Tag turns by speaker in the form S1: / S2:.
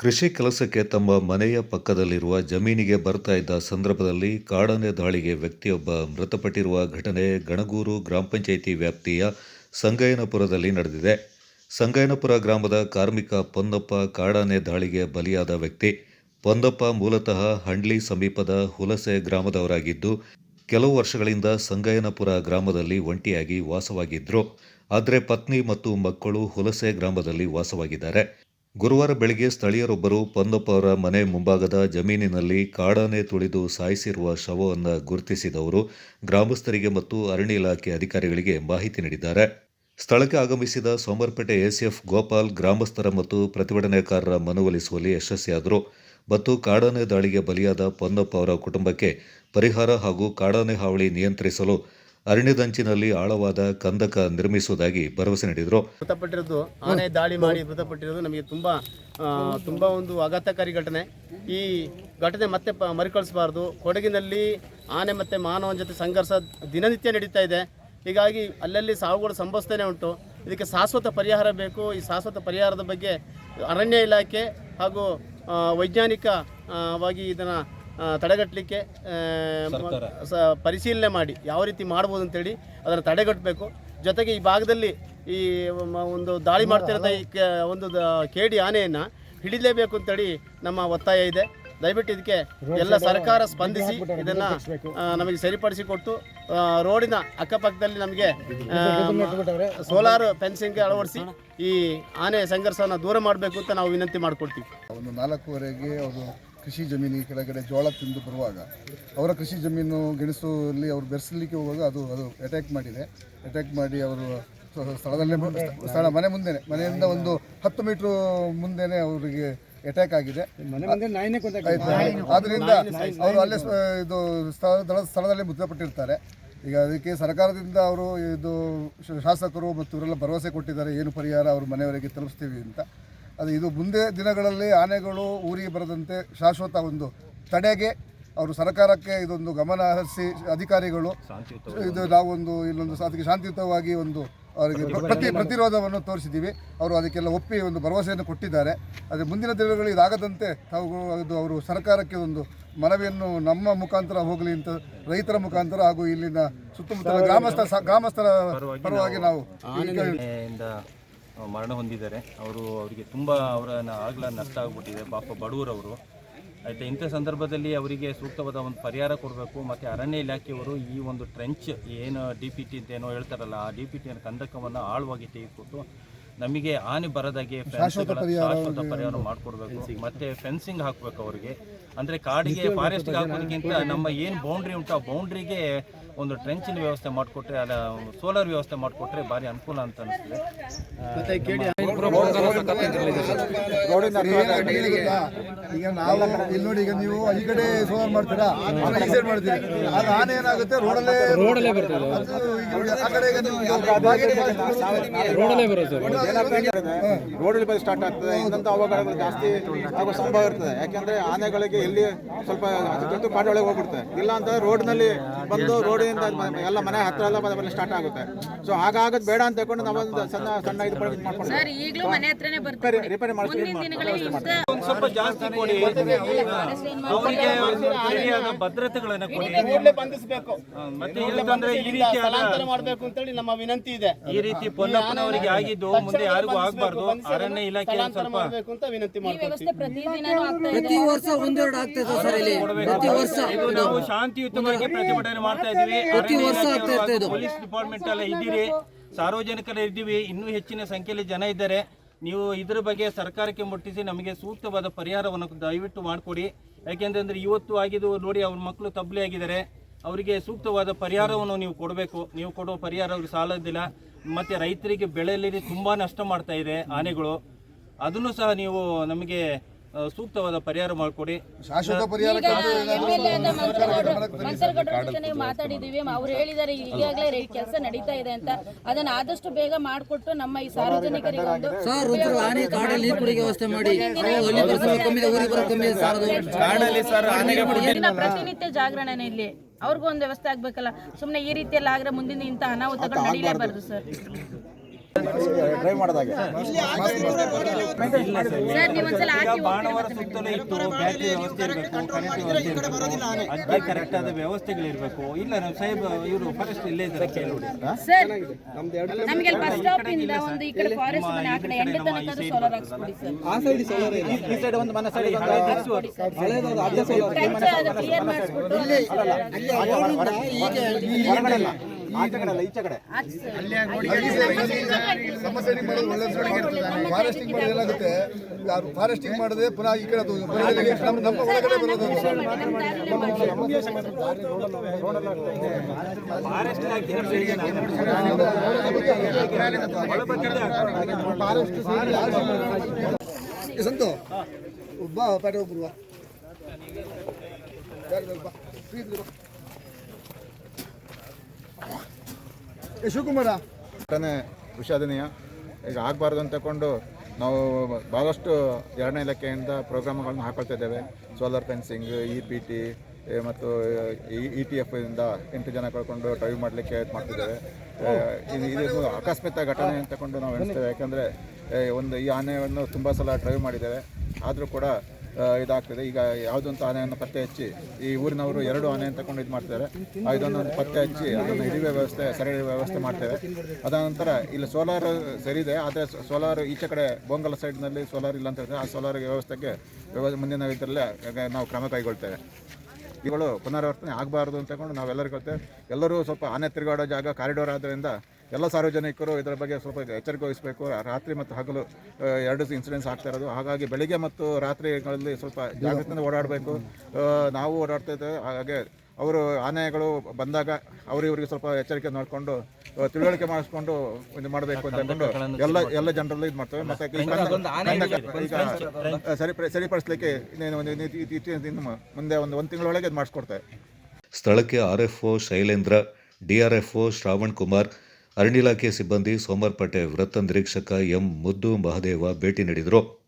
S1: ಕೃಷಿ ಕೆಲಸಕ್ಕೆ ತಮ್ಮ ಮನೆಯ ಪಕ್ಕದಲ್ಲಿರುವ ಜಮೀನಿಗೆ ಬರ್ತಾ ಇದ್ದ ಸಂದರ್ಭದಲ್ಲಿ ಕಾಡನೆ ದಾಳಿಗೆ ವ್ಯಕ್ತಿಯೊಬ್ಬ ಮೃತಪಟ್ಟಿರುವ ಘಟನೆ ಗಣಗೂರು ಗ್ರಾಮ ಪಂಚಾಯಿತಿ ವ್ಯಾಪ್ತಿಯ ಸಂಗಯ್ಯನಪುರದಲ್ಲಿ ನಡೆದಿದೆ. ಸಂಗಯ್ಯನಪುರ ಗ್ರಾಮದ ಕಾರ್ಮಿಕ ಪೊನ್ನಪ್ಪ ಕಾಡಾನೆ ದಾಳಿಗೆ ಬಲಿಯಾದ ವ್ಯಕ್ತಿ. ಪೊಂದಪ್ಪ ಮೂಲತಃ ಹಂಡ್ಲಿ ಸಮೀಪದ ಹುಲಸೆ ಗ್ರಾಮದವರಾಗಿದ್ದು, ಕೆಲವು ವರ್ಷಗಳಿಂದ ಸಂಗಯ್ಯನಪುರ ಗ್ರಾಮದಲ್ಲಿ ಒಂಟಿಯಾಗಿ ವಾಸವಾಗಿದ್ದರು ಆದರೆ ಪತ್ನಿ ಮತ್ತು ಮಕ್ಕಳು ಹುಲಸೆ ಗ್ರಾಮದಲ್ಲಿ ವಾಸವಾಗಿದ್ದಾರೆ. ಗುರುವಾರ ಬೆಳಗ್ಗೆ ಸ್ಥಳೀಯರೊಬ್ಬರು ಪೊನ್ನಪ್ಪ ಅವರ ಮನೆ ಮುಂಭಾಗದ ಜಮೀನಿನಲ್ಲಿ ಕಾಡಾನೆ ತುಳಿದು ಸಾಯಿಸಿರುವ ಶವವನ್ನು ಗುರುತಿಸಿದವರು ಗ್ರಾಮಸ್ಥರಿಗೆ ಮತ್ತು ಅರಣ್ಯ ಇಲಾಖೆ ಅಧಿಕಾರಿಗಳಿಗೆ ಮಾಹಿತಿ ನೀಡಿದ್ದಾರೆ. ಸ್ಥಳಕ್ಕೆ ಆಗಮಿಸಿದ ಸೋಮರ್ಪೇಟೆ ಎಸ್ಎಫ್ ಗೋಪಾಲ್ ಗ್ರಾಮಸ್ಥರ ಮತ್ತು ಪ್ರತಿಭಟನಾಕಾರರ ಮನವೊಲಿಸುವಲ್ಲಿ ಯಶಸ್ವಿಯಾದರು. ಮತ್ತು ಕಾಡಾನೆ ದಾಳಿಗೆ ಬಲಿಯಾದ ಪೊನ್ನಪ್ಪ ಅವರ ಕುಟುಂಬಕ್ಕೆ ಪರಿಹಾರ ಹಾಗೂ ಕಾಡಾನೆ ಹಾವಳಿ ನಿಯಂತ್ರಿಸಲು ಅರಣ್ಯದಂಚಿನಲ್ಲಿ ಆಳವಾದ ಕಂದಕ ನಿರ್ಮಿಸುವುದಾಗಿ ಭರವಸೆ ನೀಡಿದರು.
S2: ಮೃತಪಟ್ಟಿರೋದು, ಆನೆ ದಾಳಿ ಮಾಡಿ ಮೃತಪಟ್ಟಿರೋದು ನಮಗೆ ತುಂಬ ತುಂಬ ಒಂದು ಆಘಾತಕಾರಿ ಘಟನೆ. ಈ ಘಟನೆ ಮತ್ತೆ ಮರುಕಳಿಸಬಾರ್ದು. ಕೊಡಗಿನಲ್ಲಿ ಆನೆ ಮತ್ತು ಮಾನವನ ಜೊತೆ ಸಂಘರ್ಷ ದಿನನಿತ್ಯ ನಡೀತಾ ಇದೆ. ಹೀಗಾಗಿ ಅಲ್ಲಲ್ಲಿ ಸಾವುಗಳು ಸಂಭವಿಸ್ತಾನೆ ಉಂಟು. ಇದಕ್ಕೆ ಶಾಶ್ವತ ಪರಿಹಾರ ಬೇಕು. ಈ ಶಾಶ್ವತ ಪರಿಹಾರದ ಬಗ್ಗೆ ಅರಣ್ಯ ಇಲಾಖೆ ಹಾಗೂ ವೈಜ್ಞಾನಿಕವಾಗಿ ಇದನ್ನು ತಡೆಗಟ್ಟಲಿಕ್ಕೆ ಸ ಪರಿಶೀಲನೆ ಮಾಡಿ ಯಾವ ರೀತಿ ಮಾಡ್ಬೋದು ಅಂತೇಳಿ ಅದನ್ನು ತಡೆಗಟ್ಟಬೇಕು. ಜೊತೆಗೆ ಈ ಭಾಗದಲ್ಲಿ ಈ ಒಂದು ದಾಳಿ ಮಾಡ್ತಿರೋ ಈ ಕೆ- ಒಂದು ದ- ಕೇಡಿ ಆನೆಯನ್ನು ಹಿಡಿಲೇಬೇಕು ಅಂತೇಳಿ ನಮ್ಮ ಒತ್ತಾಯ ಇದೆ. ದಯವಿಟ್ಟು ಇದಕ್ಕೆ ಎಲ್ಲ ಸರ್ಕಾರ ಸ್ಪಂದಿಸಿ ಇದನ್ನು ನಮಗೆ ಸರಿಪಡಿಸಿಕೊಟ್ಟು ರೋಡಿನ ಅಕ್ಕಪಕ್ಕದಲ್ಲಿ ನಮಗೆ ಸೋಲಾರ್ ಫೆನ್ಸಿಂಗ್ ಅಳವಡಿಸಿ ಈ ಆನೆ ಸಂಘರ್ಷವನ್ನು ದೂರ ಮಾಡಬೇಕು ಅಂತ ನಾವು ವಿನಂತಿ ಮಾಡಿಕೊಡ್ತೀವಿ
S3: ಒಂದು ನಾಲ್ಕೂವರೆಗೆ ಅವರು ಕೃಷಿ ಜಮೀನಿಗೆ ಕೆಳಗಡೆ ಜೋಳ ತಿಂದು ಬರುವಾಗ ಅವರ ಕೃಷಿ ಜಮೀನು ಗೆಣಸಲ್ಲಿ ಅವರು ಬೆರೆಸಲಿಕ್ಕೆ ಹೋಗುವಾಗ ಅದು ಅದು ಅಟ್ಯಾಕ್ ಮಾಡಿದೆ. ಅಟ್ಯಾಕ್ ಮಾಡಿ ಅವರು ಸ್ಥಳದಲ್ಲೇ ಸ್ಥಳ ಮನೆ ಮುಂದೆನೆ ಮನೆಯಿಂದ ಒಂದು ಹತ್ತು ಮೀಟ್ರ್ ಮುಂದೆನೆ ಅವರಿಗೆ ಅಟ್ಯಾಕ್ ಆಗಿದೆ. ಆದ್ದರಿಂದ ಆದ್ರಿಂದ ಅವರು ಅಲ್ಲೇ ಇದು ಸ್ಥಳ ಸ್ಥಳದಲ್ಲೇ ಮೃತಪಟ್ಟಿರ್ತಾರೆ. ಈಗ ಅದಕ್ಕೆ ಸರ್ಕಾರದಿಂದ ಅವರು ಇದು ಶಾಸಕರು ಮತ್ತು ಇವರೆಲ್ಲ ಭರವಸೆ ಕೊಟ್ಟಿದ್ದಾರೆ ಏನು ಪರಿಹಾರ ಅವರು ಮನೆಯವರೆಗೆ ತಲುಪಿಸ್ತೀವಿ ಅಂತ. ಅದು ಇದು ಮುಂದೆ ದಿನಗಳಲ್ಲಿ ಆನೆಗಳು ಊರಿಗೆ ಬರದಂತೆ ಶಾಶ್ವತ ಒಂದು ತಡೆಗೆ ಅವರು ಸರ್ಕಾರಕ್ಕೆ ಇದೊಂದು ಗಮನ ಹರಿಸಿ ಅಧಿಕಾರಿಗಳು ಇದು ನಾವೊಂದು ಇಲ್ಲೊಂದು ಅದಕ್ಕೆ ಶಾಂತಿಯುತವಾಗಿ ಒಂದು ಅವರಿಗೆ ಪ್ರ- ಪ್ರತಿ ಪ್ರತಿರೋಧವನ್ನು ತೋರಿಸಿದ್ದೀವಿ. ಅವರು ಅದಕ್ಕೆಲ್ಲ ಒಪ್ಪಿ ಒಂದು ಭರವಸೆಯನ್ನು ಕೊಟ್ಟಿದ್ದಾರೆ. ಆದರೆ ಮುಂದಿನ ದಿನಗಳು ಇದಾಗದಂತೆ ತಾವು ಅದು ಅವರು ಸರ್ಕಾರಕ್ಕೆ ಒಂದು ಮನವಿಯನ್ನು ನಮ್ಮ ಮುಖಾಂತರ ಹೋಗಲಿ ಅಂತ ರೈತರ ಮುಖಾಂತರ ಹಾಗೂ ಇಲ್ಲಿನ ಸುತ್ತಮುತ್ತಲ ಗ್ರಾಮಸ್ಥರ ಸ- ಗ್ರಾಮಸ್ಥರ ಪರವಾಗಿ ನಾವು
S4: ಮರಣ ಹೊಂದಿದ್ದಾರೆ. ಅವರು ಅವರಿಗೆ ತುಂಬ ಅವರ ಆಗಲ ನಷ್ಟ ಆಗ್ಬಿಟ್ಟಿದೆ. ಪಾಪ ಬಡವರವರು. ಆಯ್ತಾ ಇಂಥ ಸಂದರ್ಭದಲ್ಲಿ ಅವರಿಗೆ ಸೂಕ್ತವಾದ ಒಂದು ಪರಿಹಾರ ಕೊಡಬೇಕು. ಮತ್ತು ಅರಣ್ಯ ಇಲಾಖೆಯವರು ಈ ಒಂದು ಟ್ರೆಂಚ್ ಏನು ಡಿ ಪಿ ಟಿ ಅಂತ ಏನೋ ಹೇಳ್ತಾರಲ್ಲ ಆ ಡಿ ಪಿ ಟಿ ಕಂದಕವನ್ನು ಆಳವಾಗಿ ತೆಗೆದುಕೊಟ್ಟು ನಮಗೆ ಹಾನಿ ಬರದಾಗೆ ಶಾಶ್ವತ ಪರಿಹಾರ ಮಾಡಿಕೊಡ್ಬೇಕು ಮತ್ತೆ ಫೆನ್ಸಿಂಗ್ ಹಾಕಬೇಕು ಅವರಿಗೆ. ಅಂದರೆ ಕಾಡಿಗೆ ಫಾರೆಸ್ಟ್ಗೆ ಹಾಕೋದಕ್ಕಿಂತ ನಮ್ಮ ಏನು ಬೌಂಡ್ರಿ ಉಂಟು ಆ ಬೌಂಡ್ರಿಗೆ ಒಂದು ಟ್ರೆಂಚಿನ ವ್ಯವಸ್ಥೆ ಮಾಡಿಕೊಟ್ರೆ ಅದ ಸೋಲಾರ್ ವ್ಯವಸ್ಥೆ ಮಾಡಿಕೊಟ್ರೆ ಭಾರಿ ಅನುಕೂಲ ಅಂತ ಅನಿಸ್ತದೆ
S3: ಈಗ ನಾವು ಇಲ್ಲಿ ನೋಡಿ ಈಗ ನೀವು ಈ ಕಡೆ ಸೋಲ್ ಮಾಡ್ತೀರಾ? ಆಮೇಲೆ ಈ ಸೈಡ್ ಮಾಡ್ತೀರಿ. ಆಗ ಆನೆ ಏನಾಗುತ್ತೆ? ರೋಡಲ್ಲೇ ರೋಡಲ್ಲೇ ಬರ್ತದೆ. ಆ ಕಡೆ ಈಗ ನೀವು ಬಾಗಿಲು
S5: ರೋಡಲ್ಲೇ ಬರೋದು ರೋಡಲ್ಲಿ ಬಂದು ಸ್ಟಾರ್ಟ್ ಆಗ್ತದೆ. ಇನ್ನೊಂದು ಅವಘಡಗಳು ಜಾಸ್ತಿ ಆಗೋ ಸಂಭವ ಇರ್ತದೆ. ಯಾಕೆಂದ್ರೆ ಆನೆಗಳಿಗೆ ಇಲ್ಲಿ ಸ್ವಲ್ಪ ಅಚ್ಚುಕಟ್ಟು ಒಳಗೆ ಹೋಗ್ಬಿಡುತ್ತೆ. ಇಲ್ಲ ಅಂತ ರೋಡ್ನಲ್ಲಿ ಬಂದು ರೋಡಿಂದ ಮ- ಎಲ್ಲ ಮನೆ ಹತ್ರ ಎಲ್ಲ ಬರಲಿ ಸ್ಟಾರ್ಟ್ ಆಗುತ್ತೆ. ಸೊ ಹಾಗಾಗೋದು ಬೇಡ ಅಂತ ತಗೊಂಡು ನಾವೊಂದು ಸಣ್ಣ ಸಣ್ಣ ಇದು ಮಾಡ್ಕೊಂಡು
S6: ಸರ್ ಈಗಲೂ ಮನೆ ಹತ್ರನೇ ಬರ್ತಾರೆ
S5: ರಿಪೇರಿ
S4: ಮಾಡ್ತೀವಿ ಸ್ವಲ್ಪ ಜಾಸ್ತಿ ಕೊಡಿ. ಅವರಿಗೆ ಸರಿಯಾದ ಭದ್ರತೆಗಳನ್ನು ಕೊಡಿ.
S2: ಕೂಡಲೇ ಬಂಧಿಸಬೇಕು.
S4: ಮತ್ತೆ ಇಲ್ಲದಂದ್ರೆ ಈ ರೀತಿ
S2: ಸ್ಥಳಾಂತರ ಮಾಡಬೇಕು ಅಂತೇಳಿ ನಮ್ಮ ವಿನಂತಿ ಇದೆ.
S4: ಈ ರೀತಿ ಪೊನ್ನಪ್ಪನವರಿಗೆ ಆಗಿದ್ದು ಮುಂದೆ ಯಾರಿಗೂ ಆಗಬಾರ್ದು. ಅರಣ್ಯ ಇಲಾಖೆ ಸ್ವಲ್ಪ
S2: ಮಾಡಬೇಕು ಅಂತ ವಿನಂತಿ
S6: ಈ ವ್ಯವಸ್ಥೆ ಪ್ರತಿದಿನನೂ ಆಗ್ತಾ
S7: ಪ್ರತಿ ವರ್ಷ ಒಂದೆರಡು ಆಗ್ತದೆ ಸರ್ ಇಲ್ಲಿ. ಪ್ರತಿ ವರ್ಷ.
S4: ಇದು ನಾವು ಶಾಂತಿಯುತವಾಗಿ ಪ್ರತಿಭಟನೆ ಮಾಡ್ತಾ ಇದೀವಿ
S7: ಪ್ರತಿ ವರ್ಷ ಆಗ್ತಾ
S4: ಪೊಲೀಸ್ ಡಿಪಾರ್ಟ್ಮೆಂಟ್ ಎಲ್ಲ ಇದ್ದೀರಿ. ಸಾರ್ವಜನಿಕರ ಇದ್ದೀವಿ. ಇನ್ನೂ ಹೆಚ್ಚಿನ ಸಂಖ್ಯೆಯಲ್ಲಿ ಜನ ಇದ್ದಾರೆ. ನೀವು ಇದರ ಬಗ್ಗೆ ಸರ್ಕಾರಕ್ಕೆ ಮುಟ್ಟಿಸಿ ನಮಗೆ ಸೂಕ್ತವಾದ ಪರಿಹಾರವನ್ನು ದಯವಿಟ್ಟು ಮಾಡಿಕೊಡಿ. ಯಾಕೆಂತಂದ್ರೆ ಇವತ್ತು ಆಗಿದ್ದು ನೋಡಿ ಅವ್ರ ಮಕ್ಕಳು ತಬ್ಲಿ ಆಗಿದ್ದಾರೆ. ಅವರಿಗೆ ಸೂಕ್ತವಾದ ಪರಿಹಾರವನ್ನು ನೀವು ಕೊಡಬೇಕು. ನೀವು ಕೊಡುವ ಪರಿಹಾರ ಅವ್ರಿಗೆ ಸಾಲೋದಿಲ್ಲ. ಮತ್ತು ರೈತರಿಗೆ ಬೆಳೆಯಲ್ಲಿ ತುಂಬ ನಷ್ಟ ಮಾಡ್ತಾ ಇದೆ ಆನೆಗಳು. ಅದನ್ನು ಸಹ ನೀವು ನಮಗೆ ಸೂಕ್ತವಾದ ಪರಿಹಾರ ಮಾಡಿಕೊಡಿ.
S3: ಶಾಶ್ವತ ಪರಿಹಾರ
S6: ಜೊತೆ ಮಾತಾಡಿದೀವಿ. ಅವ್ರು ಹೇಳಿದಾರೆ ಈಗಾಗಲೇ ಕೆಲಸ ನಡೀತಾ ಇದೆ ಅಂತ. ಅದನ್ನ ಆದಷ್ಟು ಬೇಗ ಮಾಡಿಕೊಟ್ಟು ನಮ್ಮ ಈ ಸಾರ್ವಜನಿಕರಿಗೆ ಒಂದು
S7: ವ್ಯವಸ್ಥೆ ಮಾಡಿ.
S6: ಪ್ರತಿನಿತ್ಯ ಜಾಗರಣೆ ಇಲ್ಲಿ ಅವ್ರಿಗೂ ಒಂದು ವ್ಯವಸ್ಥೆ ಆಗ್ಬೇಕಲ್ಲ. ಸುಮ್ಮನೆ ಈ ರೀತಿಯಲ್ಲಿ ಆಗ್ರೆ ಮುಂದಿನ ಇಂಥ ಅನಾಹುತಗಳು ನಡೀಲೇಬಾರ್ದು ಸರ್.
S5: ಡ್ರೈವ್ ಮಾಡಿದಾಗ
S4: ಈಗ ಬಾಣವರ ಸುತ್ತಲೂ ಇತ್ತು ಬ್ಯಾಟ್ರಿ ವ್ಯವಸ್ಥೆ ಇರಬೇಕು ಕರೆಂಟ್ ವ್ಯವಸ್ಥೆ ಇರಬೇಕು ಅದಕ್ಕೆ ಕರೆಕ್ಟ್ ಆದ ವ್ಯವಸ್ಥೆಗಳಿರಬೇಕು ಇಲ್ಲ ನಮ್ಮ ಸಾಹೇಬ್ ಇವರು ಫಾರೆಸ್ಟ್ ಇಲ್ಲೇ ಇದ್ದಾರೆ ಕೇಳಿ
S6: ಸರ್ ನಮಗೆ ಬಸ್ ಸ್ಟಾಪ್ ಇಂದ ಒಂದು ಈ ಕಡೆ ಫಾರೆಸ್ಟ್ ಮನೆ ಆ ಕಡೆ ಎಂಡ್ ತನಕ ಸೋಲಾರ್ ಹಾಕ್ಸ್ಕೊಡಿ ಸರ್
S5: ಈ ಸೈಡ್ ಒಂದು ಮನೆ ಸೈಡ್
S6: ಅದು
S5: ಅಲ್ಲ ಅಲ್ಲ
S3: ಮಾಡೋದು ಒಳ್ಳೆ ಫಾರೆಸ್ಟಿಂಗ್ ಫಾರೆಸ್ಟಿಂಗ್ ಮಾಡಿದ್ರೆ ಪುನಃ ಈ ಕಡೆ ನಮ್ಮ ಒಳಗಡೆ ಬರೋದು ಸಂತು ಬಾ ಪ್ಯಾಟೆ ಒಬ್ಬರು ಶಿವಕುಮಾರ.
S5: ಘಟನೆ ವಿಷಾದನೀಯ. ಈಗ ಆಗಬಾರ್ದು ಅಂತ ತಗೊಂಡು ನಾವು ಭಾಳಷ್ಟು ಎರಡನೇ ಇಲಾಖೆಯಿಂದ ಪ್ರೋಗ್ರಾಮ್ಗಳನ್ನ ಹಾಕೊಳ್ತಾ ಇದ್ದೇವೆ. Solar fencing E P T ಮತ್ತು ಇ ಟಿ ಎಫ್ ಇಂದ ಎಂಟು ಜನ ಕಳ್ಕೊಂಡು ಡ್ರೈವ್ ಮಾಡಲಿಕ್ಕೆ ಮಾಡ್ತಿದ್ದೇವೆ. ಇದು ಆಕಸ್ಮಿತ ಘಟನೆ ಅಂತ ತಗೊಂಡು ನಾವು ಹೇಳ್ತೇವೆ ಯಾಕಂದರೆ ಒಂದು ಈ ಆನೆಯನ್ನು ತುಂಬ ಸಲ ಡ್ರೈವ್ ಮಾಡಿದ್ದೇವೆ. ಆದರೂ ಕೂಡ ಇದಾಗ್ತದೆ. ಈಗ ಯಾವುದೊಂದು ಆನೆಯನ್ನು ಪತ್ತೆ ಹಚ್ಚಿ, ಈ ಊರಿನವರು ಎರಡು ಆನೆ ಅಂತ ತಗೊಂಡು ಇದು ಮಾಡ್ತಾರೆ ಇದನ್ನು ಪತ್ತೆ ಹಚ್ಚಿ, ಅದನ್ನು ಹಿಡಿಯುವ ವ್ಯವಸ್ಥೆ ಸೆರೆ ವ್ಯವಸ್ಥೆ ಮಾಡ್ತೇವೆ. ಅದಾದ ನಂತರ ಇಲ್ಲಿ ಸೋಲಾರ್ ಸರಿದೆ ಆದರೆ ಸೋಲಾರ್ ಈಚೆ ಕಡೆ ಬೊಂಗಲ ಸೈಡ್ನಲ್ಲಿ ಸೋಲಾರ್ ಇಲ್ಲ ಅಂತ ಹೇಳಿದ್ರೆ ಆ ಸೋಲಾರ್ ವ್ಯವಸ್ಥೆಗೆ ವ್ಯವ ಮುಂದಿನ ಇದರಲ್ಲೇ ನಾವು ಕ್ರಮ ಕೈಗೊಳ್ತೇವೆ. ಇವುಗಳು ಪುನರಾವರ್ತನೆ ಆಗಬಾರ್ದು ಅಂತಕೊಂಡು ತಗೊಂಡು ನಾವೆಲ್ಲರೂ ಎಲ್ಲರೂ ಸ್ವಲ್ಪ ಆನೆ ತಿರುಗಾಡೋ ಜಾಗ ಕಾರಿಡೋರ್ ಆದ್ದರಿಂದ ಎಲ್ಲ ಸಾರ್ವಜನಿಕರು ಇದರ ಬಗ್ಗೆ ಸ್ವಲ್ಪ ಎಚ್ಚರಿಕೆ ವಹಿಸಬೇಕು. ರಾತ್ರಿ ಮತ್ತು ಹಗಲು ಎರಡು ಇನ್ಸಿಡೆನ್ಸ್ ಆಗ್ತಾ ಇರೋದು. ಹಾಗಾಗಿ ಬೆಳಿಗ್ಗೆ ಮತ್ತು ರಾತ್ರಿಗಳಲ್ಲಿ ಸ್ವಲ್ಪ ಜಾಗೃತಿಯಿಂದ ಓಡಾಡಬೇಕು. ನಾವು ಓಡಾಡ್ತಾ ಇದ್ದೇವೆ. ಹಾಗೆ ಅವರು ಆನೆಗಳು ಬಂದಾಗ ಅವರು ಇವರಿಗೆ ಸ್ವಲ್ಪ ಎಚ್ಚರಿಕೆ ನೋಡಿಕೊಂಡು ತಿಳುವಳಿಕೆ ಮಾಡಿಸ್ಕೊಂಡು ಇದು ಮಾಡಬೇಕು ಅಂತ ಅಂದ್ಕೊಂಡು ಎಲ್ಲ ಎಲ್ಲ ಜನರಲ್ಲೂ ಇದು ಮಾಡ್ತೇವೆ. ಮತ್ತೆ ಸರಿ ಸರಿಪಡಿಸ್ಲಿಕ್ಕೆ ಮುಂದೆ ಒಂದು ಒಂದು ತಿಂಗಳೊಳಗೆ ಇದು ಮಾಡಿಸ್ಕೊಡ್ತೇವೆ.
S1: ಸ್ಥಳಕ್ಕೆ R F O Shailendra DRFO Shravan Kumar ಅರಣ್ಯ ಇಲಾಖೆ ಸಿಬ್ಬಂದಿ ಸೋಮರ್ಪೇಟೆ ವೃತ್ತ ನಿರೀಕ್ಷಕ ಎಂ ಮುದ್ದು ಮಹದೇವ ಭೇಟಿ ನೀಡಿದರು.